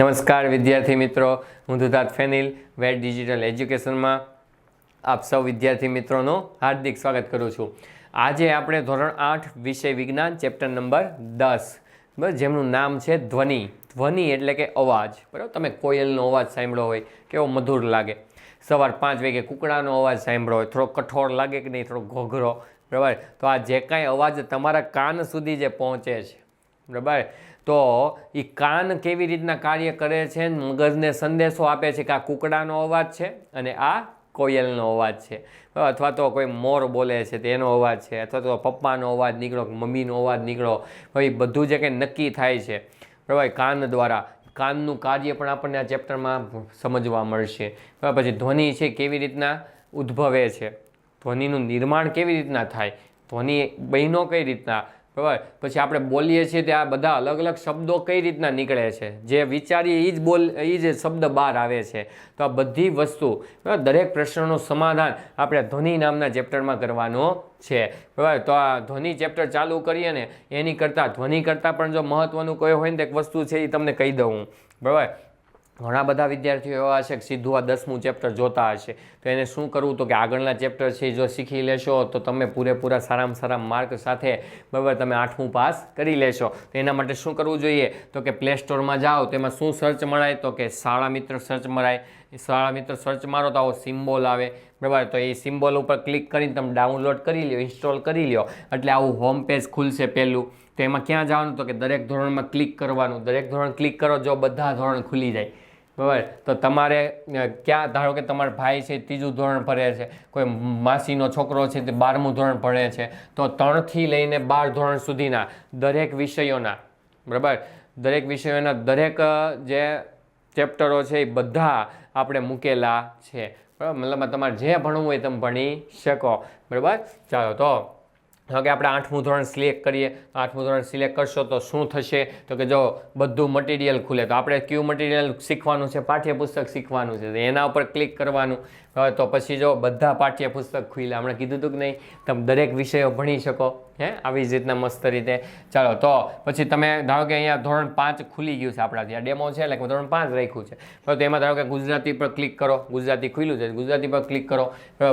નમસ્કાર વિદ્યાર્થી મિત્રો, હું દુધાત ફેનિલ વેટ ડિજિટલ એજ્યુકેશનમાં આપ સૌ વિદ્યાર્થી મિત્રોનું હાર્દિક સ્વાગત કરું છું. આજે આપણે ધોરણ આઠ, વિષય વિજ્ઞાન, ચેપ્ટર નંબર દસ. બરાબર જેમનું નામ છે ધ્વનિ. ધ્વનિ એટલે કે અવાજ. બરાબર? તમે કોયલનો અવાજ સાંભળ્યો હોય, કેવો મધુર લાગે. સવાર પાંચ વાગે કુકડાનો અવાજ સાંભળ્યો હોય, થોડો કઠોળ લાગે કે નહીં, થોડો ઘોઘરો. બરાબર? તો આ જે કાંઈ અવાજ તમારા કાન સુધી જે પહોંચે છે બરાબર? તો એ કાન કેવી રીતના કાર્ય કરે છે? મગજને સંદેશો આપે છે કે આ કુકડાનો અવાજ છે અને આ કોયલનો અવાજ છે. અથવા તો કોઈ મોર બોલે છે તેનો અવાજ છે, અથવા તો પપ્પાનો અવાજ નીકળો મમ્મીનો અવાજ નીકળો. ભાઈ બધું જે કંઈ નક્કી થાય છે, બરાબર? કાન દ્વારા. કાનનું કાર્ય પણ આપણને આ ચેપ્ટરમાં સમજવા મળશે. બરાબર? પછી ધ્વનિ છે કેવી રીતના ઉદ્ભવે છે? ધ્વનિનું નિર્માણ કેવી રીતના થાય? ધ્વનિ બહેનો કઈ રીતના બરાબર પછી આપણે બોલીએ છીએ તે આ બધા અલગ અલગ શબ્દો કઈ રીતના નીકળે છે? જે વિચારીએ એ જ બોલ એ જ શબ્દ બહાર આવે છે. તો આ બધી વસ્તુ દરેક પ્રશ્નનું સમાધાન આપણે ધ્વનિ નામના ચેપ્ટરમાં કરવાનો છે. બરાબર તો આ ધ્વનિ ચેપ્ટર ચાલુ કરીએ ને, એની કરતાં, ધ્વનિ કરતાં પણ જો મહત્ત્વનું કોઈ હોય ને એક વસ્તુ છે એ તમને કહી દઉં. બરાબર ઘણા બધા વિદ્યાર્થીઓ એવા હશે કે સીધું આ દસમું ચેપ્ટર જોતા હશે. તો એને શું કરવું? તો કે આગળના ચેપ્ટર છે જો શીખી લેશો, તો તમે પૂરેપૂરા સારામાં સારા માર્ક સાથે બરાબર તમે આઠમું પાસ કરી લેશો. તો એના માટે શું કરવું જોઈએ? તો કે પ્લે સ્ટોરમાં જાઓ તેમાં શું સર્ચ મળાય? તો કે શાળા મિત્ર સર્ચ મળાય. શાળા મિત્ર સર્ચ મારો તો આવો સિમ્બોલ આવે. બરાબર? તો એ સિમ્બોલ ઉપર ક્લિક કરીને તમે ડાઉનલોડ કરી લ્યો ઇન્સ્ટોલ કરી લ્યો. એટલે આવું હોમ પેજ ખુલશે પહેલું. તો એમાં ક્યાં જવાનું? તો કે દરેક ધોરણમાં ક્લિક કરવાનું. દરેક ધોરણ ક્લિક કરો, જો બધા ધોરણ ખુલી જાય. બરાબર. તો તમારે ક્યાં, ધારો કે તમારા ભાઈ છે, ત્રીજું ધોરણ ભણે છે, કોઈ માસીનો છોકરો છે, તે બારમું ધોરણ ભણે છે, તો ત્રણથી લઈને બાર ધોરણ સુધીના દરેક વિષયોના, બરાબર? દરેક વિષયોના દરેક જે ચેપ્ટરો છે, એ બધા આપણે મૂકેલા છે. બરાબર? મતલબમાં તમારે જે ભણવું હોય તમે ભણી શકો. બરાબર? ચાલો, તો હવે આપણે આઠમું ધોરણ સિલેક્ટ કરીએ તો આઠમું ધોરણ સિલેક્ટ કરશો તો શું થશે? તો કે જો બધું મટીરિયલ ખુલે, તો આપણે કયું મટીરિયલ શીખવાનું છે? પાઠ્યપુસ્તક શીખવાનું છે. તો એના ઉપર ક્લિક કરવાનું. હવે તો પછી જો બધા પાઠ્યપુસ્તક ખુલ્યા હમણાં કીધું હતું કે નહીં? તમે દરેક વિષયો ભણી શકો, હે? આવી જ રીતના મસ્ત રીતે. ચાલો, તો પછી તમે ધારો કે અહીંયા ધોરણ પાંચ ખુલી ગયું છે આપણાથી. આ ડેમો છે એટલે ધોરણ પાંચ રાખ્યું છે. તો એમાં ધારો કે ગુજરાતી પર ક્લિક કરો. ગુજરાતી ખુલ્યું છે. ગુજરાતી પર ક્લિક કરો.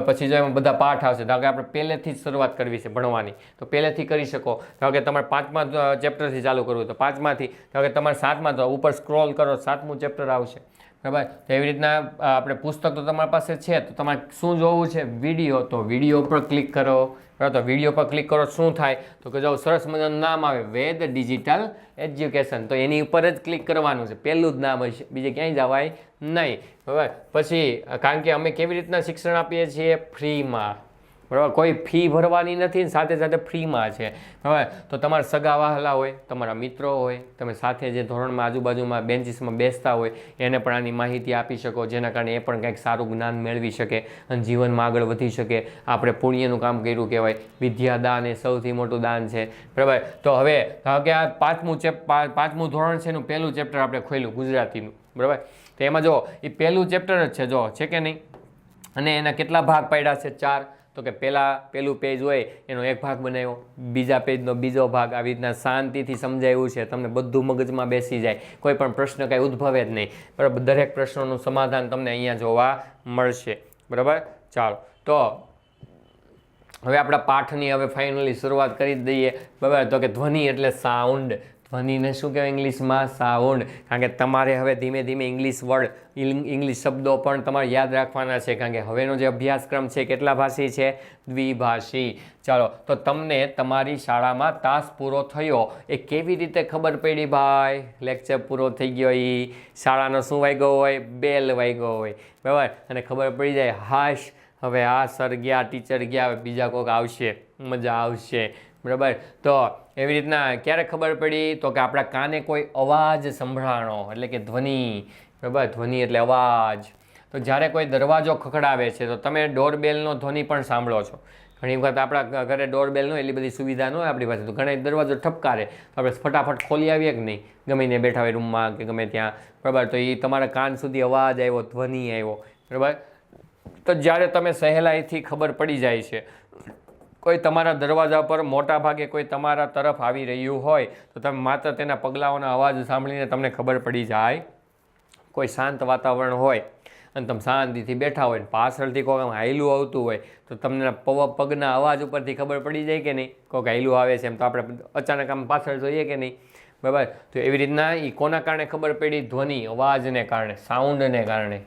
પછી જો એમાં બધા પાઠ આવશે. ધારો કે આપણે પહેલેથી જ શરૂઆત કરવી છે ભણવાની. તો પહેલેથી કરી શકો. ધારો કે તમારે પાંચમા ચેપ્ટરથી ચાલુ કરવું તો પાંચમાંથી. ધારો કે તમારે સાતમાં તો ઉપર સ્ક્રોલ કરો, સાતમું ચેપ્ટર આવશે. બરાબર તો એવી રીતના આપણે પુસ્તક તો તમારી પાસે છે, તો તમારે શું જોવું છે? વીડિયો. તો વીડિયો પર ક્લિક કરો. બરાબર? તો વીડિયો પર ક્લિક કરો, શું થાય? તો કે જો સરસ મજાનું નામ આવે, વેદ ડિજિટલ એજ્યુકેશન. તો એની ઉપર જ ક્લિક કરવાનું છે. પહેલું જ નામ હશે. બીજે ક્યાંય જવાય નહીં. બરાબર? પછી કારણ કે અમે કેવી રીતના શિક્ષણ આપીએ છીએ? ફ્રીમાં. બરાબર? કોઈ ફી ભરવાની નથી ને સાથે સાથે ફ્રીમાં છે. બરાબર? તો તમારા સગા વહાલા હોય, તમારા મિત્રો હોય, તમે સાથે જે ધોરણમાં આજુબાજુમાં બેન્ચીસમાં બેસતા હોય, એને પણ આની માહિતી આપી શકો, જેના કારણે એ પણ કંઈક સારું જ્ઞાન મેળવી શકે અને જીવનમાં આગળ વધી શકે. આપણે પુણ્યનું કામ કર્યું કહેવાય. વિદ્યાદાન એ સૌથી મોટું દાન છે. બરાબર? તો હવે ધારો કે આ પાંચમું ચેપ પાંચમું ધોરણ છે એનું પહેલું ચેપ્ટર આપણે ખોલ્યું ગુજરાતીનું. બરાબર? તો એમાં જો, એ પહેલું ચેપ્ટર જ છે, જો, છે કે નહીં? અને એના કેટલા ભાગ પાડ્યા છે? ચાર. તો કે પહેલાં પહેલું પેજ હોય, એનો એક ભાગ બનાવ્યો. બીજા પેજનો બીજો ભાગ આવી રીતના શાંતિથી સમજાયું છે. તમને બધું મગજમાં બેસી જાય. કોઈ પણ પ્રશ્ન કાંઈ ઉદ્ભવે જ નહીં. બરાબર? દરેક પ્રશ્નોનું સમાધાન તમને અહીંયા જોવા મળશે. બરાબર? ચાલો. તો હવે આપણા પાઠની હવે ફાઇનલી શરૂઆત કરી દઈએ. બરાબર? તો કે ધ્વનિ એટલે સાઉન્ડ ધ્વનિને શું કહેવાય? ઇંગ્લિશમાં સાઉન્ડ કારણ કે તમારે હવે ધીમે ધીમે ઇંગ્લિશ વર્ડ ઇંગ્લિશ શબ્દો પણ તમારે યાદ રાખવાના છે. કારણ કે હવેનો જે અભ્યાસક્રમ છે, કેટલા ભાષી છે? દ્વિભાષી. ચાલો, તો તમને તમારી શાળામાં તાસ પૂરો થયો. એ કેવી રીતે ખબર પડી ભાઈ? લેક્ચર પૂરો થઈ ગયો એ શાળાનો શું વાગ્યો હોય? બેલ વાગ્યો હોય. બરાબર? અને ખબર પડી જાય, હાશ, હવે આ સર ગયા, ટીચર ગયા બીજા કોઈક આવશે. મજા આવશે. બરાબર? તો એવી રીતના ક્યારે ખબર પડી? તો કે આપણા કાને કોઈ અવાજ સંભળાણો, એટલે કે ધ્વનિ, બરાબર? ધ્વનિ એટલે અવાજ. તો જ્યારે કોઈ દરવાજો ખખડાવે છે, તો તમે ડોરબેલનો ધ્વનિ પણ સાંભળો છો. ઘણી વખત આપણા ઘરે ડોરબેલ ન એટલી બધી સુવિધા ન હોય આપણી પાસે, તો ઘણા દરવાજો ઠપકારે, તો આપણે ફટાફટ ખોલી આવીએ કે નહીં? ગમે ને બેઠા હોય રૂમમાં કે ગમે ત્યાં, બરાબર? તો એ તમારા કાન સુધી અવાજ આવ્યો, ધ્વનિ આવ્યો, બરાબર? તો જ્યારે તમે સહેલાઈથી ખબર પડી જાય છે કોઈ તમારા દરવાજા પર મોટા ભાગે કોઈ તમારા તરફ આવી રહ્યું હોય, તો તમે માત્ર તેના પગલાઓના અવાજ સાંભળીને તમને ખબર પડી જાય. કોઈ શાંત વાતાવરણ હોય અને તમે શાંતિથી બેઠા હોય પાછળથી કોઈ આમ હાયલું આવતું હોય, તો તમને પવ, પગના અવાજ ઉપરથી ખબર પડી જાય કે નહીં? કોઈક હાયલું આવે છે એમ તો આપણે અચાનક આમ પાછળ જોઈએ કે નહીં? બરાબર? તો એવી રીતના એ કોના કારણે ખબર પડી? ધ્વનિ, અવાજને કારણે સાઉન્ડને કારણે.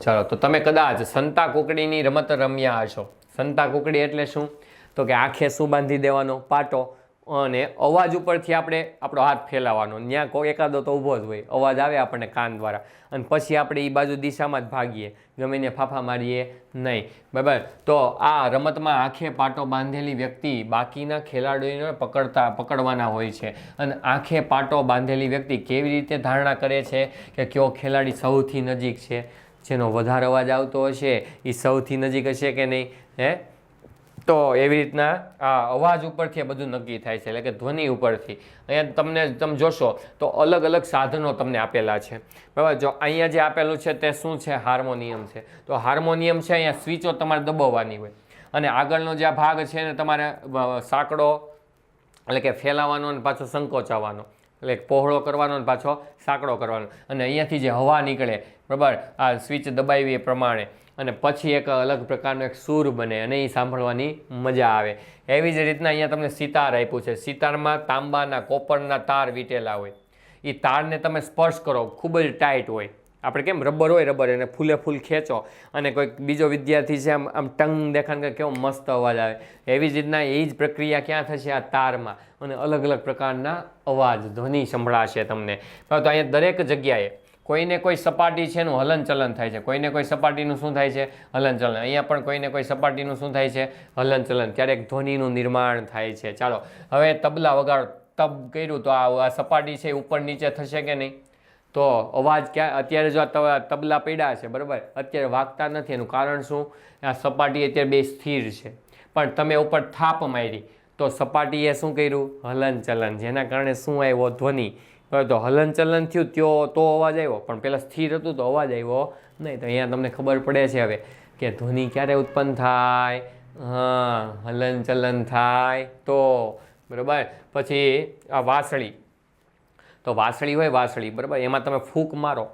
ચાલો, તો તમે કદાચ સંતા કુકડીની રમત રમ્યા હશો. સંતા કુકડી એટલે શું? તો કે આંખે શું બાંધી દેવાનો? પાટો. અને અવાજ ઉપરથી આપણે આપણો હાથ ફેલાવવાનો. ત્યાં કોઈ એકાદો તો ઊભો જ હોય. અવાજ આવે આપણને કાન દ્વારા. અને પછી આપણે એ બાજુ દિશામાં જ ભાગીએ. ગમીને ફાફા મારીએ નહીં. બરાબર? તો આ રમતમાં આંખે પાટો બાંધેલી વ્યક્તિ બાકીના ખેલાડીઓને પકડતા, પકડવાના હોય છે. અને આંખે પાટો બાંધેલી વ્યક્તિ કેવી રીતે ધારણા કરે છે કે કયો ખેલાડી સૌથી નજીક છે? જેનો વધારે અવાજ આવતો હશે એ સૌથી નજીક હશે કે નહીં? હે? તો એવી રીતના, આ અવાજ ઉપરથી આ બધું નક્કી થાય છે, એટલે કે ધ્વનિ ઉપરથી. અહીંયા તમને, તમે જોશો, તો અલગ અલગ સાધનો તમને આપેલા છે. બરાબર? જો અહીંયા જે આપેલું છે તે શું છે? હાર્મોનિયમ છે. તો હાર્મોનિયમ છે અહીંયા સ્વિચો તમારે દબાવવાની હોય. અને આગળનો જે આ ભાગ છે ને તમારે સાંકડો એટલે કે ફેલાવવાનો અને પાછો સંકોચાવવાનો એટલે પહોળો કરવાનો અને પાછો સાંકડો કરવાનો. અને અહીંયાથી જે હવા નીકળે, બરાબર? આ સ્વિચ દબાવી એ પ્રમાણે. અને પછી એક અલગ પ્રકારનો એક સૂર બને અને એ સાંભળવાની મજા આવે. એવી જ રીતના અહીંયા તમને સિતાર આપ્યું છે. સિતારમાં તાંબાના, કોપરના તાર વીટેલા હોય. એ તારને તમે સ્પર્શ કરો, ખૂબ જ ટાઈટ હોય. આપણે કેમ, રબર હોય રબર, એને ફૂલે ફૂલ ખેંચો અને કોઈક બીજો વિદ્યાર્થી છે આમ આમ ટંગ દેખાણ કે કેવો મસ્ત અવાજ આવે. એવી જ રીતના એ જ પ્રક્રિયા ક્યાં થશે? આ તારમાં. અને અલગ અલગ પ્રકારના અવાજ, ધ્વનિ સંભળાશે તમને. તો અહીંયા દરેક જગ્યાએ કોઈને કોઈ સપાટી છે એનું હલનચલન થાય છે. કોઈને કોઈ સપાટીનું શું થાય છે? હલનચલન. અહીંયા પણ કોઈને કોઈ સપાટીનું શું થાય છે? હલનચલન. ક્યારેક ધ્વનિનું નિર્માણ થાય છે. ચાલો, હવે તબલા વગાડ. તબ કર્યું તો આ સપાટી છે ઉપર નીચે થશે કે નહીં? તો અવાજ ક્યાં અત્યારે જો આ તબલા પડ્યા છે, બરાબર? અત્યારે વાગતા નથી. એનું કારણ શું? આ સપાટી અત્યારે બે સ્થિર છે. પણ તમે ઉપર થાપ મારી. તો સપાટીએ શું કર્યું? હલનચલન. જેના કારણે શું આવ્યો? ધ્વનિ. તો હલનચલન થયું ત્યો તો અવાજ આવ્યો. પણ પહેલાં સ્થિર હતું, તો અવાજ આવ્યો. નહીં તો અહીંયા તમને ખબર પડે છે હવે કે ધ્વનિ ક્યારે ઉત્પન્ન થાય? હા, હલનચલન થાય તો. બરાબર? પછી આ વાસળી. તો વાસળી હોય, વાસળી. બરાબર? એમાં તમે ફૂંક મારો.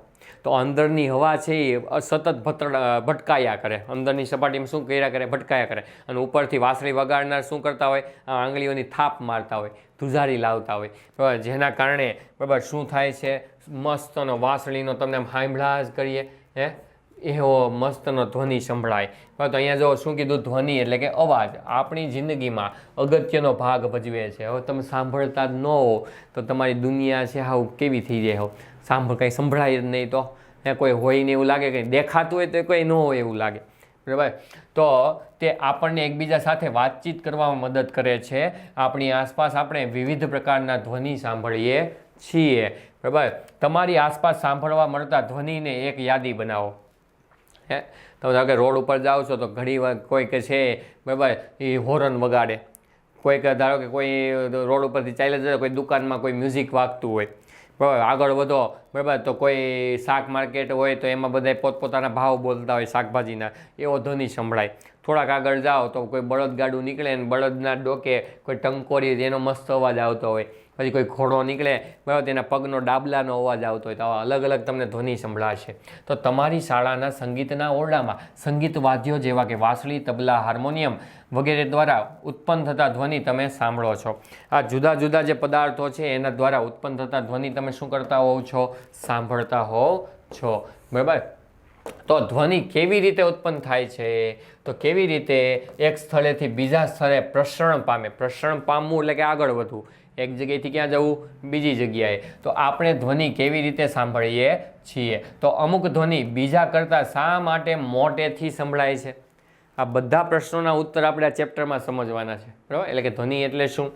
તો અંદરની હવા છે એ સતત ભતડ ભટકાયા કરે. અંદરની સપાટીમાં શું કર્યા કરે? ભટકાયા કરે. અને ઉપરથી વાસળી વગાડનાર શું કરતા હોય? આંગળીઓની થાપ મારતા હોય, ધુજારી લાવતા હોય. બરાબર જેના કારણે બરાબર શું થાય છે? મસ્તનો વાસળીનો તમને આમ હાંભળા જ કરીએ, હે? એવો મસ્તનો ધ્વનિ સંભળાય. તો અહીંયા જો શું કીધું? ધ્વનિ એટલે કે અવાજ. આપણી જિંદગીમાં અગત્યનો ભાગ ભજવે છે. હવે તમે સાંભળતા જ ન હો તો તમારી દુનિયા છે હાવ કેવી થઈ જાય હો. સાંભળ, કંઈ સંભળાય જ નહીં તો. કોઈ હોય ને એવું લાગે, કંઈ દેખાતું હોય તો કોઈ ન હોય એવું લાગે. બરાબર? તો તે આપણને એકબીજા સાથે વાતચીત કરવામાં મદદ કરે છે. આપણી આસપાસ આપણે વિવિધ પ્રકારના ધ્વનિ સાંભળીએ છીએ. બરાબર? તમારી આસપાસ સાંભળવા મળતા ધ્વનિને એક યાદી બનાવો. હે? તમે ધારો કે રોડ ઉપર જાઓ છો તો ઘણી વાર કોઈક છે, બરાબર એ હોરન વગાડે. કોઈક ધારો કે કોઈ રોડ ઉપરથી ચાલ્યા જાય, કોઈ દુકાનમાં કોઈ મ્યુઝિક વાગતું હોય. બરાબર, આગળ વધો, બરાબર, તો કોઈ શાક માર્કેટ હોય તો એમાં બધા પોતપોતાના ભાવ બોલતા હોય શાકભાજીના. એવો ધ્વનિ સંભળાય. થોડાક આગળ જાઓ તો કોઈ બળદગાડું નીકળે ને બળદના ડોકે કોઈ ટંકોરી, એનો મસ્ત અવાજ આવતો હોય. પછી કોઈ ઘોડો નીકળે, બરાબર, તેના પગનો ડાબલાનો અવાજ આવતો હોય તો અલગ અલગ તમને ધ્વનિ સંભળાશે. તો તમારી શાળાના સંગીતના ઓરડામાં સંગીત વાદ્યો જેવા કે વાંસળી, તબલા, હાર્મોનિયમ વગેરે દ્વારા ઉત્પન્ન થતા ધ્વનિ તમે સાંભળો છો. આ જુદા જુદા જે પદાર્થો છે એના દ્વારા ઉત્પન્ન થતા ધ્વનિ તમે શું કરતા હોવ છો? સાંભળતા હોવ છો. બરાબર? તો ધ્વનિ કેવી રીતે ઉત્પન્ન થાય છે? તો કેવી રીતે એક સ્થળેથી બીજા સ્થળે પ્રસરણ પામે? પ્રસરણ પામવું એટલે કે આગળ વધવું. એક જગ્યાએથી ક્યાં જવું? બીજી જગ્યાએ. તો આપણે ધ્વનિ કેવી રીતે સાંભળીએ છીએ? તો અમુક ધ્વનિ બીજા કરતાં શા માટે મોટેથી સંભળાય છે? આ બધા પ્રશ્નોના ઉત્તર આપણે આ ચેપ્ટરમાં સમજવાના છે. બરાબર? એટલે કે ધ્વનિ એટલે શું?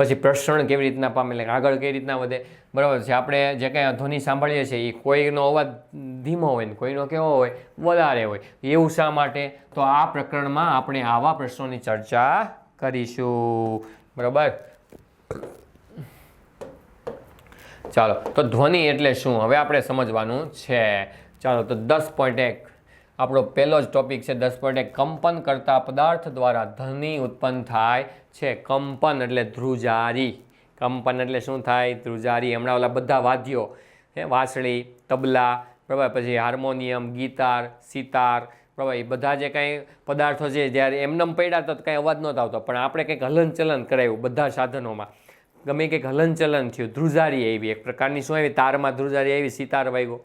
પછી પ્રસરણ કેવી રીતના પામે, એટલે આગળ કઈ રીતના વધે? બરાબર છે. આપણે જે કાંઈ ધ્વનિ સાંભળીએ છીએ એ કોઈનો અવાજ ધીમો હોય ને કોઈનો કેવો હોય, વધારે હોય. એવું શા માટે? તો આ પ્રકરણમાં આપણે આવા પ્રશ્નોની ચર્ચા કરીશું. બરાબર? ચાલો, તો ધ્વનિ એટલે શું? હવે આપણે સમજવાનું છે. ચાલો, તો દસ પોઈન્ટ એક. આપણો પહેલો જ ટોપિક છે, દસ પોઈન્ટ એક. કંપન કરતા પદાર્થ દ્વારા ધ્વનિ ઉત્પન્ન થાય છે, કંપન એટલે ધ્રુજારી. કંપન એટલે શું થાય? ધ્રુજારી. હમણાં ઓલા બધા વાદ્યો, હે, વાંસળી, તબલા, બરાબર? પછી હાર્મોનિયમ, ગીતાર, સિતાર, બરાબર? એ બધા જે કાંઈ પદાર્થો છે, જ્યારે એમનેમ પડ્યા તો કાંઈ અવાજ નહોતો આવતો. પણ આપણે કંઈક હલનચલન કરાવ્યું બધા સાધનોમાં. ગમે કંઈક હલનચલન થયું, ધ્રુજારી આવી. એક પ્રકારની શું આવી? તારમાં ધ્રુજારી આવી, સિતાર વાગ્યો.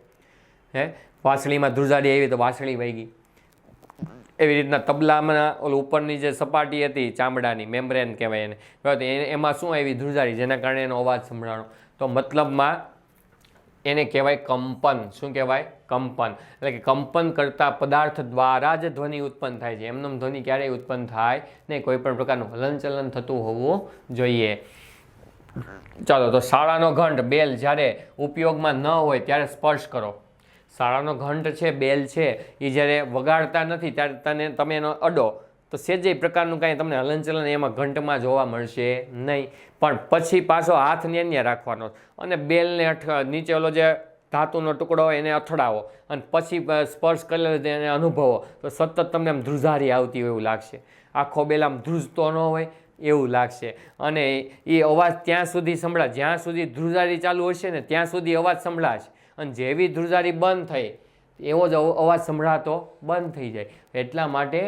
હે, વાંસળીમાં ધ્રુજારી આવી તો વાંસળી વાગી. એવી રીતના તબલામાં ઓલું ઉપરની જે સપાટી હતી, ચામડાની, મેમ્બ્રેન કહેવાય એને. બરાબર એમાં શું આવી ધ્રુજારી? જેના કારણે એનો અવાજ સંભળાણો. તો મતલબમાં એને કહેવાય કંપન. શું કહેવાય? કંપન. એટલે કે કંપન કરતા પદાર્થ દ્વારા જ ધ્વનિ ઉત્પન્ન થાય છે. એમનેમ ધ્વનિ ક્યારેય ઉત્પન્ન થાય નહીં. કોઈ પણ પ્રકારનું હલનચલન થતું હોવું જોઈએ. ચાલો, તો શાળાનો ઘંટ, બેલ, જ્યારે ઉપયોગમાં ન હોય, ત્યારે સ્પર્શ કરો. શાળાનો ઘંટ છે, બેલ છે, એ જ્યારે વગાડતા નથી, ત્યારે તને તમે એનો અડો. તો સેજે પ્રકારનું કાંઈ તમને હલનચલન એમાં ઘંટમાં જોવા મળશે નહીં. પણ પછી પાછો હાથ ન્યા રાખવાનો. અને બેલને નીચે ઓલો જે ધાતુનો ટુકડો એને અથડાવો. અને પછી સ્પર્શ કરેલો એને અનુભવો. તો સતત તમને આમ ધ્રુજારી આવતી હોય એવું લાગશે. આખો બેલ આમ ધ્રુજતો ન હોય એવું લાગશે. અને એ અવાજ ત્યાં સુધી સંભળાય. જ્યાં સુધી ધ્રુજારી ચાલુ હશે ને, ત્યાં સુધી અવાજ સંભળાશે અને જેવી ધ્રુજારી બંધ થઈ, એવો જ અવાજ સંભળાતો બંધ થઈ જાય. એટલા માટે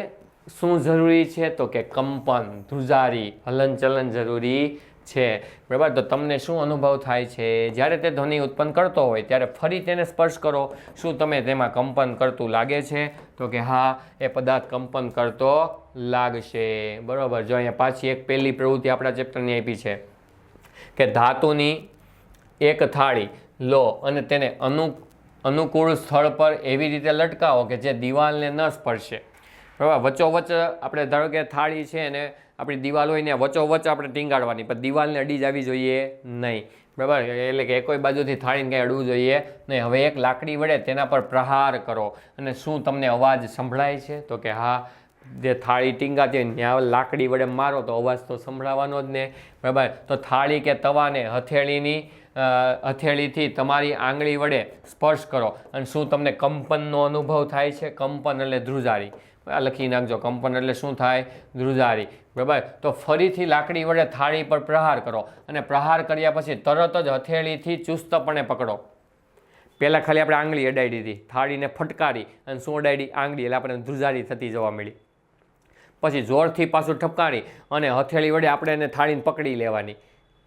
શું જરૂરી છે? તો કે કંપન, ધ્રુજારી, હલનચલન જરૂરી છે. બરાબર? તો તમને શું અનુભવ થાય છે? જ્યારે તે ધ્વનિ ઉત્પન્ન કરતો હોય, ત્યારે ફરી તેને સ્પર્શ કરો. શું તમે તેમાં કંપન કરતું લાગે છે? તો કે હા, એ પદાર્થ કંપન કરતો લાગશે. બરાબર? જો અહીંયા પાછી એક પહેલી પ્રવૃત્તિ આપણા ચેપ્ટરની આપી છે, કે ધાતુની એક થાળી લો અને તેને અનુ, અનુકૂળ સ્થળ પર એવી રીતે લટકાવો કે જે દિવાલને ન સ્પર્શે. બરાબર? વચ્ચોવચ્ચ આપણે ધારો કે થાળી છે અને આપણી દિવાલ હોય ને વચ્ચોવચ્ચ આપણે ટીંગાડવાની, પણ દિવાલને અડી જવી જોઈએ નહીં. બરાબર? એટલે કે કોઈ બાજુથી થાળીને કંઈ અડવું જોઈએ નહીં. હવે એક લાકડી વડે તેના પર પ્રહાર કરો. અને શું તમને અવાજ સંભળાય છે? તો કે હા, જે થાળી ટીંગાતી હોય ત્યાં લાકડી વડે મારો તો અવાજ તો સંભળાવાનો જ ને. બરાબર? તો થાળી કે તવાને હથેળીની હથેળીથી તમારી આંગળી વડે સ્પર્શ કરો અને શું તમને કંપનનો અનુભવ થાય છે? કંપન એટલે ધ્રુજારી. આ લખી નાખજો. કંપન એટલે શું થાય? ધ્રુજારી. બરાબર? તો ફરીથી લાકડી વડે થાળી પર પ્રહાર કરો અને પ્રહાર કર્યા પછી તરત જ હથેળીથી ચુસ્તપણે પકડો. પહેલાં ખાલી આપણે આંગળી અડાડી દીધી. થાળીને ફટકારી અને શું અડાડી આંગળી. એટલે આપણે ધ્રુજારી થતી જોવા મળી. પછી જોરથી પાછું ઠપકારી અને હથેળી વડે આપણે એને થાળીને પકડી લેવાની.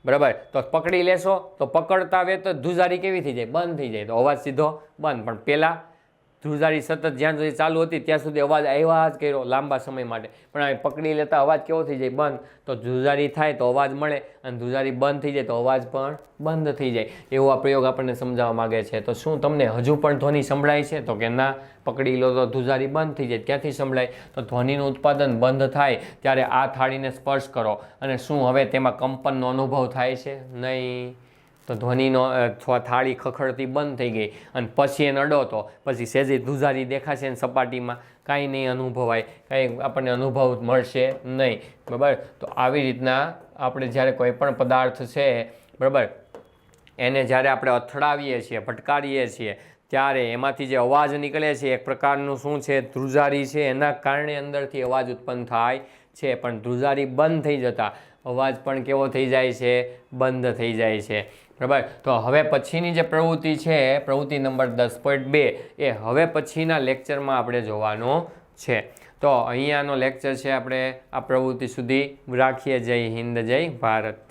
બરાબર? તો પકડી લેશો, તો પકડતા વે તો ધ્રુજારી કેવી થઈ જાય? બંધ થઈ જાય. તો અવાજ સીધો, બંધ. પણ પહેલાં ધ્રુજારી સતત જ્યાં સુધી ચાલુ હતી, ત્યાં સુધી અવાજ આવ્યા જ કર્યો લાંબા સમય માટે. પણ હવે પકડી લેતા અવાજ કેવો થઈ જાય? બંધ. તો ધ્રુજારી થાય તો અવાજ મળે અને ધ્રુજારી બંધ થઈ જાય તો અવાજ પણ બંધ થઈ જાય. એવો આ પ્રયોગ આપણને સમજાવવા માગે છે. તો શું તમને હજુ પણ ધ્વનિ સંભળાય છે? તો કે ના, પકડી લો તો ધ્રુજારી બંધ થઈ જાય. ક્યાંથી સંભળાય? તો ધ્વનિનું ઉત્પાદન બંધ થાય ત્યારે આ થાળીને સ્પર્શ કરો. અને શું હવે તેમાં કંપનનો અનુભવ થાય છે? નહીં. તો ધ્વનિનો થાળી ખખડતી બંધ થઈ ગઈ અને પછી એને અડો તો પછી સેજી ધુજારી દેખાશે ને સપાટીમાં. કાંઈ નહીં અનુભવાય, કાંઈ આપણને અનુભવ મળશે નહીં. બરાબર? તો આવી રીતના આપણે જ્યારે કોઈ પણ પદાર્થ છે, બરાબર? એને જ્યારે આપણે અથડાવીએ છીએ ભટકારીએ છીએ, ત્યારે એમાંથી જે અવાજ નીકળે છે, એક પ્રકારનું શું છે, ધ્રુજારી છે, એના કારણે અંદરથી અવાજ ઉત્પન્ન થાય છે, પણ ધ્રુજારી બંધ થઈ જતા અવાજ પણ કેવો થઈ જાય છે? બંધ થઈ જાય છે. બરાબર? તો હવે પછીની જે પ્રવૃત્તિ છે, પ્રવૃત્તિ નંબર દસ પોઈન્ટ બે, એ હવે પછીના લેક્ચરમાં આપણે જોવાનો છે. તો અહીંયાનો લેક્ચર છે આપણે આ પ્રવૃત્તિ સુધી રાખીએ. જય હિન્દ, જય ભારત.